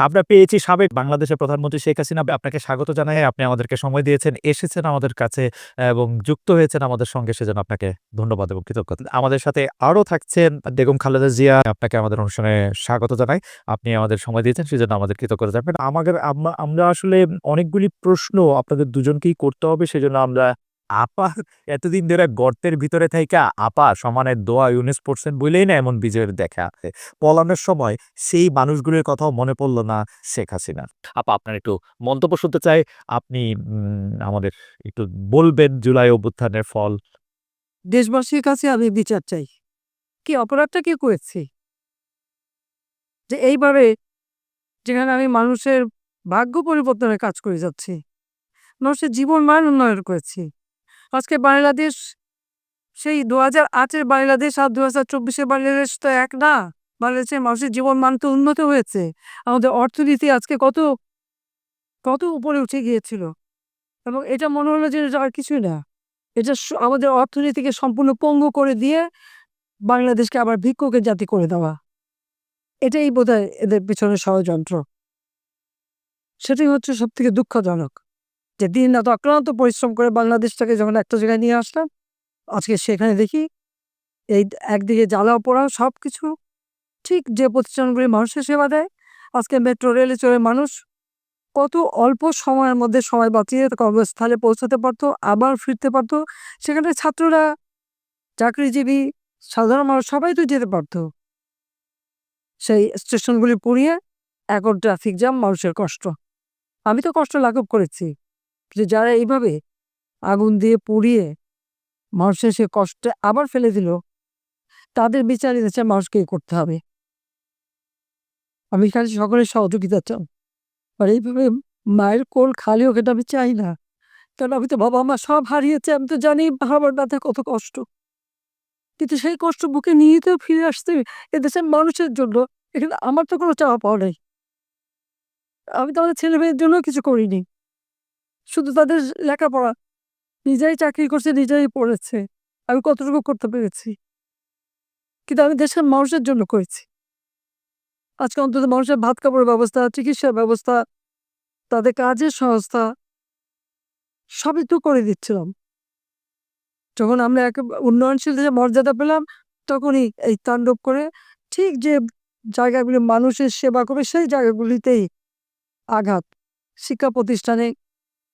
আমরা পেয়েছি সাবেক বাংলাদেশের প্রধানমন্ত্রী শেখ হাসিনা। আপনাকে স্বাগত জানাই। আপনি আমাদেরকে সময় দিয়েছেন, এসেছেন আমাদের কাছে এবং যুক্ত হয়েছেন আমাদের সঙ্গে। সেজন্য আপনাকে ধন্যবাদ এবং কৃতজ্ঞতা। আমাদের সাথে আরও থাকছেন বেগম খালেদা জিয়া। আপনাকে আমাদের অনুষ্ঠানে স্বাগত জানাই। আপনি আমাদের সময় দিয়েছেন, সেজন্য আমাদের কৃতজ্ঞতা জানাবেন। আমাদের, আমরা- আসলে অনেকগুলি প্রশ্ন আপনাদের দুজনকেই করতে হবে, সেজন্য আমরা আপা এতদিন ধরে গর্তের ভিতরে থাইকা আপা সমানের দোয়া ইউনিস পড়ছেন বলেই না এমন বিজয়ের দেখা। আছে পলানোর সময় সেই মানুষগুলোর কথাও মনে পড়ল না শেখ হাসিনা আপা, আপনার একটু মন্তব্য শুনতে চাই। আপনি আমাদের একটু বলবেন জুলাই অভ্যুত্থানের ফল। দেশবাসীর কাছে আমি বিচার চাই। কি অপরাধটা কি করেছি? যে এইভাবে যেখানে আমি মানুষের ভাগ্য পরিবর্তনের কাজ করে যাচ্ছি, মানুষের জীবন মান উন্নয়ন করেছি। আজকে বাংলাদেশ, সেই দু হাজার আটের বাংলাদেশ আর দু হাজার চব্বিশের বাংলাদেশ তো এক না। বাংলাদেশের মানুষের জীবন মান তো উন্নত হয়েছে। আমাদের অর্থনীতি আজকে কত কত উপরে উঠে গিয়েছিল। এবং এটা মনে হলো যে আর কিছুই না। এটা আমাদের অর্থনীতিকে সম্পূর্ণ পঙ্গু করে দিয়ে বাংলাদেশকে আবার ভিক্ষুকের জাতি করে দেওয়া। এটাই বোধহয় এদের পিছনে ষড়যন্ত্র। সেটাই হচ্ছে সব থেকে দুঃখজনক। যে দিন রাত অক্লান্ত পরিশ্রম করে বাংলাদেশটাকে যখন একটা জায়গায় নিয়ে আসলাম, আজকে সেখানে দেখি এই একদিকে জ্বালাও পোড়াও সব কিছু ঠিক যে প্রতিষ্ঠানগুলি মানুষের সেবা দেয়, আজকে মেট্রো, রেলে চড়ে মানুষ কত অল্প সময়ের মধ্যে সময় বাঁচিয়ে কর্মস্থলে পৌঁছাতে পারতো, আবার ফিরতে পারতো। সেখানে ছাত্ররা, চাকরিজীবী, সাধারণ মানুষ সবাই তো যেতে পারতো। সেই স্টেশনগুলি পুড়িয়ে এখন ট্রাফিক জ্যাম, মানুষের কষ্ট। আমি তো কষ্ট লাঘব করেছি। যে যারা এইভাবে আগুন দিয়ে পুড়িয়ে মানুষের সে কষ্টে আবার ফেলে দিল, তাদের বিচার দেশের মানুষকেই করতে হবে। আমি খালি সকলের সহযোগিতা চাই। আর এইভাবে মায়ের কোল খালি হোক এটা আমি চাই না। কারণ আমি তো বাবা মা সব হারিয়েছে, আমি তো জানি আমার ব্যথা কত কষ্ট। কিন্তু সেই কষ্ট বুকে নিয়ে তো ফিরে আসতে এদেশের মানুষের জন্য এখানে আমার তো কোনো চাওয়া পাওয়া নেই। আমি তো আমাদের ছেলে মেয়ের জন্য কিছু করিনি। শুধু তাদের লেখাপড়া। নিজেই চাকরি করছে নিজেই পড়েছে। আমি কতটুকু করতে পেরেছি? কিন্তু আমি দেশের মানুষের জন্য করেছি। আজকে অন্তত মানুষের ভাত কাপড়ের ব্যবস্থা, চিকিৎসার ব্যবস্থা, তাদের কাজের সংস্থা সবই তো করে দিচ্ছিলাম। যখন আমরা এক উন্নয়নশীল দেশে মর্যাদা পেলাম, তখনই এই তাণ্ডব করে ঠিক যে জায়গাগুলি মানুষের সেবা করে সেই জায়গাগুলিতেই আঘাত। শিক্ষা প্রতিষ্ঠানে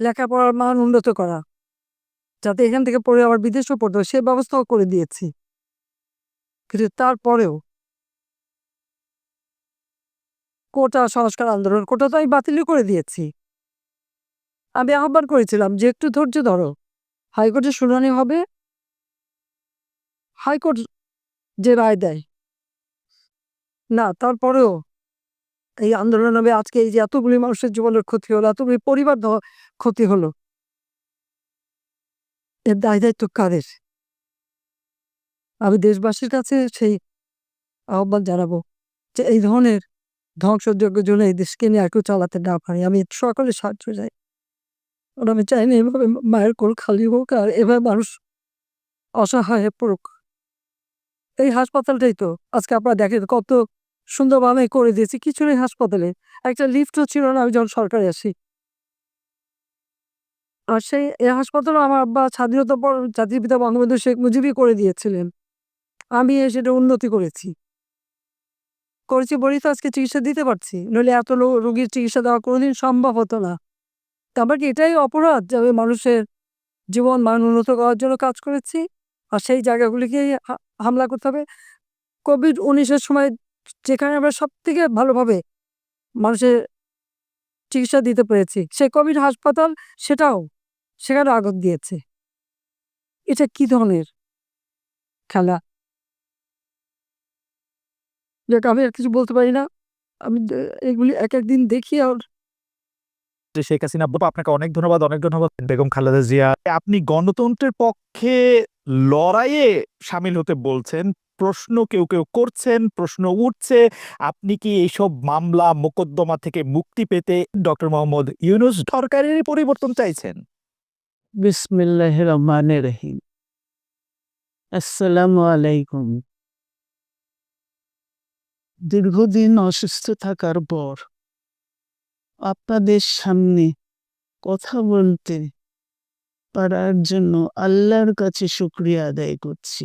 লেখাপড়ার মান উন্নত করা। যাতে এখান থেকে পড়ে আবার বিদেশেও পড়তে সে ব্যবস্থাও করে দিয়েছি। কিন্তু তারপরেও কোটা সংস্কার আন্দোলন, কোটা তো আমি বাতিলই করে দিয়েছি। আমি আহ্বান করেছিলাম যে একটু ধৈর্য ধরো। হাইকোর্টে শুনানি হবে। হাইকোর্ট যে রায় দেয়। না, তারপরেও এই আন্দোলন হবে আজকে এই যে এতগুলি মানুষের জীবনের ক্ষতি হলো, এতগুলি পরিবার ক্ষতি হলো। এর দায় দায়িত্ব কাদের? আমি দেশবাসীর কাছে সেই আহ্বান জানাব যে এই ধরনের ধ্বংসযজ্ঞের জন্য এই দেশকে নিয়ে আর কেউ চালাতে না পারি। আমি সকলে সাহায্য চাই। কারণ আমি চাই না এভাবে মায়ের কোল খালি হোক আর এভাবে মানুষ অসহায় হয়ে পড়ুক। এই হাসপাতালটাই তো। আজকে আপনারা দেখেন কত সুন্দরভাবে করে দিয়েছি। কিছু নেই হাসপাতালে একটা লিফটও ছিল না, আমি যখন সরকারে আসি। আর সেই এই হাসপাতালও আমার আব্বা স্বাধীনতা পর জাতির পিতা বঙ্গবন্ধু শেখ মুজিবই করে দিয়েছিলেন। আমি এ সেটা উন্নতি করেছি। করেছি বলেই তো আজকে চিকিৎসা দিতে পারছি। নইলে এত রোগীর চিকিৎসা দেওয়া কোনোদিন সম্ভব হতো না। তারপর কি এটাই অপরাধ যে আমি মানুষের জীবন মান উন্নত করার জন্য কাজ করেছি? আর সেই জায়গাগুলিকে হামলা করতে হবে। কোভিড উনিশের সময় যেখানে আমরা সব থেকে ভালোভাবে মানুষের চিকিৎসা দিতে পেরেছি সেই কোভিড হাসপাতাল সেটাও সেখানে আগুন দিয়েছে। এটা কি ধরনের খেলা? যেটা আমি আর কিছু বলতে পারি না। আমি এগুলি এক একদিন দেখি আর শেখ হাসিনা বাবা আপনাকে অনেক ধন্যবাদ অনেক ধন্যবাদ, বেগম খালেদা জিয়া। আপনি গণতন্ত্রের পক্ষে লড়াইয়ে সামিল হতে বলছেন। প্রশ্ন কেউ কেউ করছেন, প্রশ্ন উঠছে। আপনি কি এইসব মামলা, মোকদ্দমা থেকে মুক্তি পেতে ডক্টর মোহাম্মদ ইউনুস সরকারের পরিবর্তন চাইছেন? বিসমিল্লাহ রহমান রহিম। আলাইকুম। দীর্ঘদিন অসুস্থ থাকার পর আপনাদের সামনে কথা বলতে পারার জন্য আল্লাহর কাছে শুক্রিয়া আদায় করছি।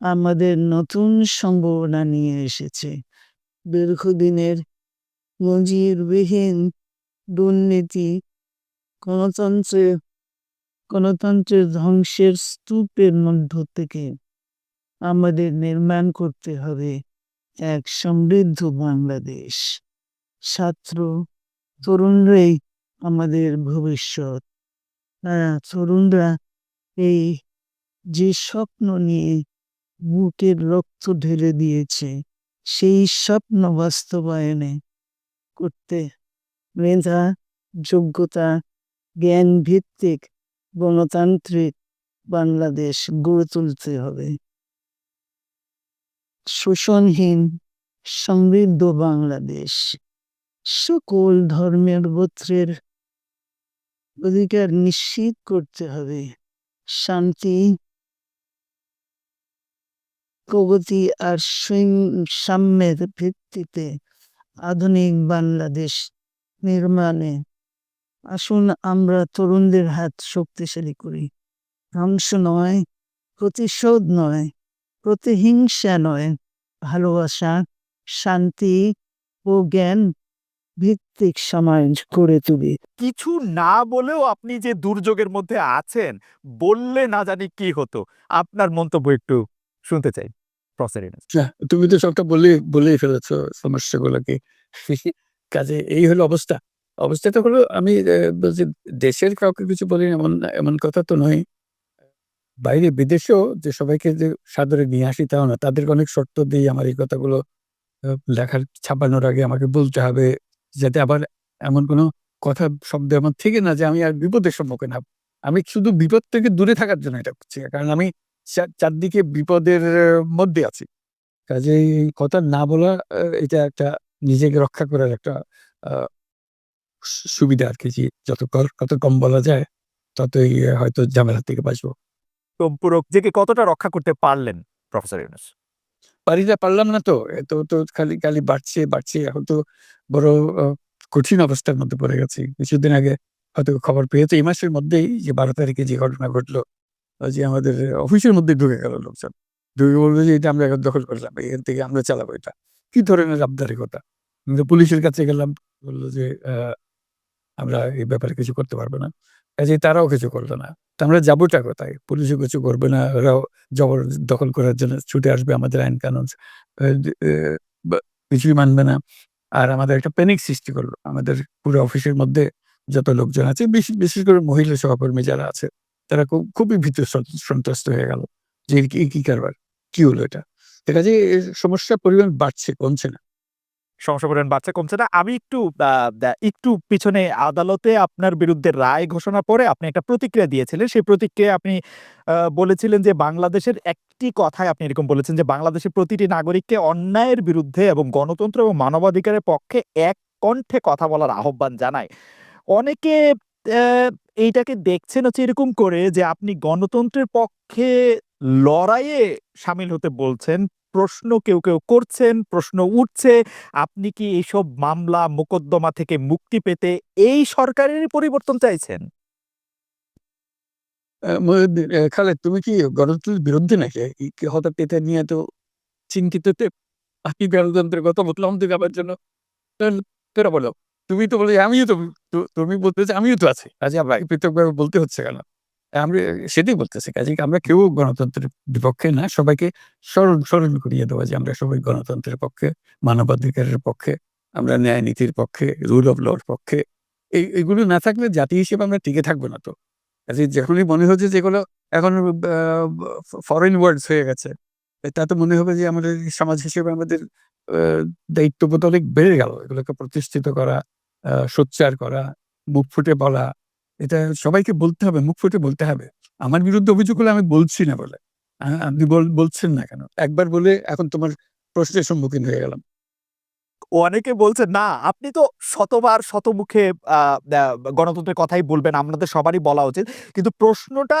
আমাদের নতুন সম্ভাবনা নিয়ে এসেছে। দীর্ঘদিনের মজিরবিহীন দুর্নীতি গণতন্ত্রের গণতন্ত্রের ধ্বংসের স্তূপের মধ্য থেকে আমাদের নির্মাণ করতে হবে এক সমৃদ্ধ বাংলাদেশ। ছাত্র তরুণরাই আমাদের ভবিষ্যৎ। তারা তরুণরা এই যে স্বপ্ন নিয়ে বুকের রক্ত ঢেলে দিয়েছে। সেই স্বপ্ন বাস্তবায়নে করতে মেধা, যোগ্যতা জ্ঞান ভিত্তিক গণতান্ত্রিক বাংলাদেশ গড়ে তুলতে হবে। শোষণহীন, সমৃদ্ধ বাংলাদেশ। সকল ধর্মের গোত্রের অধিকার নিশ্চিত করতে হবে। শান্তি প্রগতি আর সাম্যের ভিত্তিতে আধুনিক বাংলাদেশ নির্মাণে। আসুন আমরা তরুণদের হাত শক্তিশালী করি। ধ্বংস নয়, প্রতিশোধ নয়, প্রতিহিংসা নয়, ভালোবাসা, শান্তি ও জ্ঞান ভিত্তিক সমাজ করে তুলি। কিছু না বলেও আপনি যে দুর্যোগের মধ্যে আছেন, বললে না জানি কি হতো। আপনার মন্তব্য একটু শুনতে চাই। প্রফেসর তুমি তো সবটা বলে বলেই ফেলেছ সমস্যাগুলোকে। কাজে এই হলো অবস্থা। অবস্থাটা হলো, আমি বলছি দেশের কাউকে কিছু বলি এমন এমন কথা তো নয়। বাইরে বিদেশেও যে সবাইকে যে সাদরে নিয়ে আসি তাও না, তাদেরকে অনেক শর্ত দিয়ে আমার এই কথাগুলো লেখার, ছাপানোর আগে আমাকে বলতে হবে, যাতে আবার এমন কোনো কথা, শব্দ আমার থেকে না যে আমি আর বিপদের সম্মুখীন হব। আমি শুধু বিপদ থেকে দূরে থাকার জন্য এটা করছি, কারণ আমি চারদিকে বিপদের মধ্যে আছি। কাজে এই কথা না বলা এটা একটা নিজেকে রক্ষা করার একটা সুবিধা আর কি যে যত কত কম বলা যায় ততই হয়তো ঝামেলা থেকে বাঁচবো। তো পুরো নিজেকে কতটা রক্ষা করতে পারলেন প্রফেসর ইউনুস? পারি না পারলাম না তো এত তো তো খালি খালি বাড়ছে বাড়ছে এখন তো বড় কঠিন অবস্থার মধ্যে পড়ে গেছি। কিছুদিন আগে হয়তো খবর পেয়েছে এই মাসের মধ্যেই যে বারো তারিখে যে ঘটনা ঘটলো যে আমাদের অফিসের মধ্যে ঢুকে গেল লোকজন। ঢুকে বলবে যে, এটা আমরা এখন দখল করলাম এখান থেকে আমরা চালাবো এটা। কি ধরনের আবদারিকতা আমি পুলিশের কাছে গেলাম, বলল যে আমরা এই ব্যাপারে কিছু করতে পারব না। কাজে তারাও কিছু করল না। তা আমরা যাবোটা কোথায়? পুলিশও কিছু করবে না, ওরাও জবর দখল করার জন্য ছুটে আসবে আমাদের আইন কানুন। কিছুই মানবে না। আর আমাদের একটা প্যানিক সৃষ্টি করল। আমাদের পুরো অফিসের মধ্যে যত লোকজন আছে বিশেষ করে মহিলা সহকর্মী যারা আছে তারা খুব, খুবই ভীত সন্ত্রস্ত হয়ে গেল যে কি কারবার কি হলো এটা দেখা যায় সমস্যার পরিমাণ বাড়ছে, কমছে না সমস্যা পরিমাণ বাড়ছে, কমছে না। আমি একটু একটু পিছনে আদালতে আপনার বিরুদ্ধে রায় ঘোষণা পরে আপনি একটা প্রতিক্রিয়া দিয়েছিলেন। সেই প্রতিক্রিয়ায় আপনি বলেছিলেন যে বাংলাদেশের একটি কথায় আপনি এরকম বলেছেন যে বাংলাদেশের প্রতিটি নাগরিককে অন্যায়ের বিরুদ্ধে এবং গণতন্ত্র এবং মানবাধিকারের পক্ষে এক কণ্ঠে কথা বলার আহ্বান জানায়। অনেকে এইটাকে দেখছেন হচ্ছে এরকম করে যে আপনি গণতন্ত্রের পক্ষে লড়াইয়ে শামিল হতে বলছেন। প্রশ্ন কেউ, কেউ করছেন, প্রশ্ন উঠছে। আপনি কি এইসব মামলা মোকদ্দমা থেকে মুক্তি পেতে এই সরকারের পরিবর্তন চাইছেন? খালেদ তুমি কি গণতন্ত্রের বিরুদ্ধে নাকি? হঠাৎ এটা নিয়ে এত চিন্তিত আপনি গণতন্ত্রের কথা বললাম তো আমার জন্য। বলো। তুমি তো বললে আমিও তো তুমি বলতেছো আমিও তো আছি। কাজে আমাকে পৃথকভাবে বলতে হচ্ছে কেন? আমি সেটাই বলতেছি। কাজেই আমরা কেউ গণতন্ত্রের বিপক্ষে না। সবাইকে স্মরণ স্মরণ করিয়ে দেওয়া যে আমরা সবাই গণতন্ত্রের পক্ষে, মানবাধিকারের পক্ষে, আমরা ন্যায় নীতির পক্ষে, রুল অফ লর পক্ষে। এই এগুলো না থাকলে জাতি হিসেবে আমরা টিকে থাকব না তো। কাজেই যখনই মনে হচ্ছে যে এগুলো এখন ফরেন ওয়ার্ডস হয়ে গেছে। তাতে মনে হবে যে আমাদের সমাজ হিসেবে আমাদের দায়িত্ববোধ অনেক বেড়ে গেল। এগুলোকে প্রতিষ্ঠিত করা, সোচ্চার করা, মুখ ফুটে বলা। এটা সবাইকে বলতে হবে, মুখ ফুটে বলতে হবে। আমার বিরুদ্ধে অভিযোগ হলে আমি বলছি না বলে। আপনি বল বলছেন না কেন? একবার বলে এখন তোমার প্রশ্নের সম্মুখীন হয়ে গেলাম। অনেকে বলছেন না আপনি তো শতবার শতমুখে গণতন্ত্রের কথাই বলবেন। আপনাদের সবারই বলা উচিত। কিন্তু প্রশ্নটা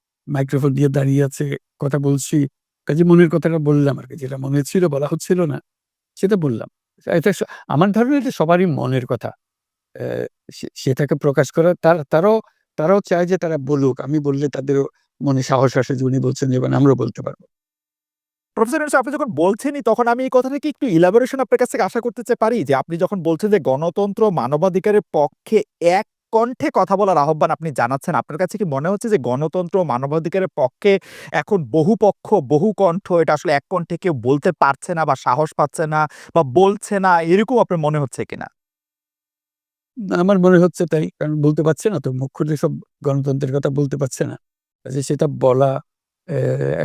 মাইক্রোফোন নিয়ে দাঁড়িয়ে আছে, কথা বলছি। কাজেই মনের কথাটা বললাম আরকি। যেটা মনে ছিল বলা হচ্ছিল না, সেটা বললাম। এটা আমার ধারণা এটা সবারই মনের কথা। সেটাকে প্রকাশ করা তার তারাও তারাও চায় যে তারা বলুক। আমি বললে তাদেরও মনে সাহস আসে যে উনি বলছেন যে আমরাও বলতে পারব প্রফেসর আপনি যখন বলছেনই তখন আমি এই কথাটা কি একটু ইলাবোরেশন আপনার কাছ থেকে আশা করতে পারি? যে আপনি যখন বলছেন যে গণতন্ত্র মানবাধিকারের পক্ষে এক কণ্ঠে কথা বলার আহ্বান আপনি জানাচ্ছেন। আপনার কাছে কি মনে হচ্ছে যে গণতন্ত্র মানবাধিকারের পক্ষে এখন বহু পক্ষ, বহু কণ্ঠ এটা আসলে এক কণ্ঠে কেউ বলতে পারছে না বা সাহস পাচ্ছে না বা বলছে না এরকম আপনার মনে হচ্ছে কিনা? আমার মনে হচ্ছে তাই। কারণ বলতে পারছে না তো। মুখ খুলে সব গণতন্ত্রের কথা বলতে পারছে না। যে সেটা বলা,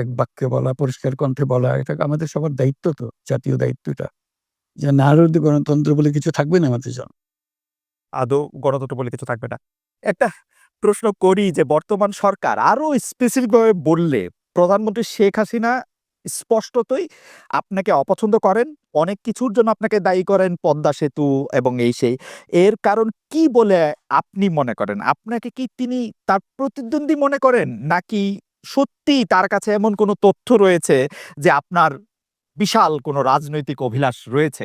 এক বাক্যে বলা, পরিষ্কার কণ্ঠে বলা এটা আমাদের সবার দায়িত্ব তো, জাতীয় দায়িত্বটা যে না গণতন্ত্র বলে কিছু থাকবে না আমাদের জন্য। আদৌ গণতন্ত্র বলে কিছু থাকবে না। একটা প্রশ্ন করি যে, বর্তমান সরকার আরও স্পেসিফিক ভাবে বললে প্রধানমন্ত্রী শেখ হাসিনা স্পষ্টতই আপনাকে অপছন্দ করেন। অনেক কিছুর জন্য আপনাকে দায়ী করেন পদ্মা সেতু এবং এই সেই। এর কারণ কি বলে আপনি মনে করেন? আপনাকে কি তিনি তার প্রতিদ্বন্দ্বী মনে করেন? নাকি সত্যিই তার কাছে এমন কোনো তথ্য রয়েছে যে, আপনার বিশাল কোনো রাজনৈতিক অভিলাষ রয়েছে?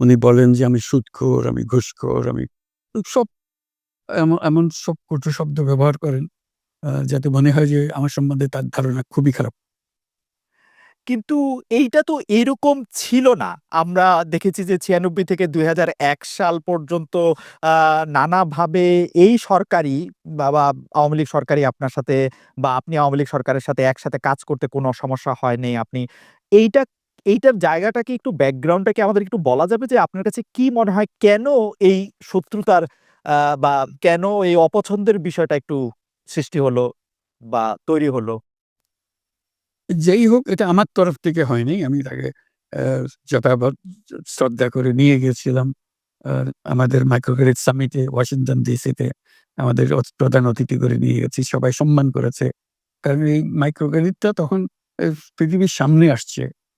উনি বলেন যে আমি সুদখোর, আমি ঘুষখোর, আমি সব এমন সব কটু শব্দ ব্যবহার করেন যাতে মনে হয় যে আমার সম্বন্ধে তার ধারণা খুবই খারাপ। কিন্তু এইটা তো এরকম ছিল না। আমরা দেখেছি যে ৯৬ থেকে ২০০১ সাল পর্যন্ত নানাভাবে এই সরকারই বা, বা আওয়ামী লীগ সরকারই আপনার সাথে বা আপনি আওয়ামী লীগ সরকারের সাথে একসাথে কাজ করতে কোনো সমস্যা হয়নি। আপনি এইটা এইটার জায়গাটা কি একটু ব্যাকগ্রাউন্ডটাকে আমাদের একটু বলা যাবে যে আপনার কাছে কি মনে হয় কেন এই শত্রুতার বা কেন এই অপছন্দের বিষয়টা একটু সৃষ্টি হলো বা তৈরি হলো? যেই হোক এটা আমার তরফ থেকে হয়নি। আমি তাকে যথাযথ শ্রদ্ধা করে নিয়ে গেছিলাম আমাদের মাইক্রো ক্রেডিট সামিটে ওয়াশিংটন ডিসিতে আমাদের প্রধান অতিথি করে নিয়ে গেছি। সবাই সম্মান করেছে। কারণ এই মাইক্রো ক্রেডিটটা তখন পৃথিবীর সামনে আসছে,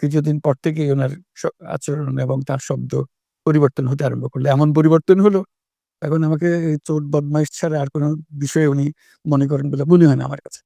কিছুদিন পর থেকেই ওনার আচরণ এবং তার শব্দ পরিবর্তন হতে আরম্ভ করল। এমন পরিবর্তন হলো, এখন আমাকে চোট, বদমাইশ ছাড়া আর কোনো বিষয়ে উনি মনে করেন বলে মনে হয় না আমার কাছে।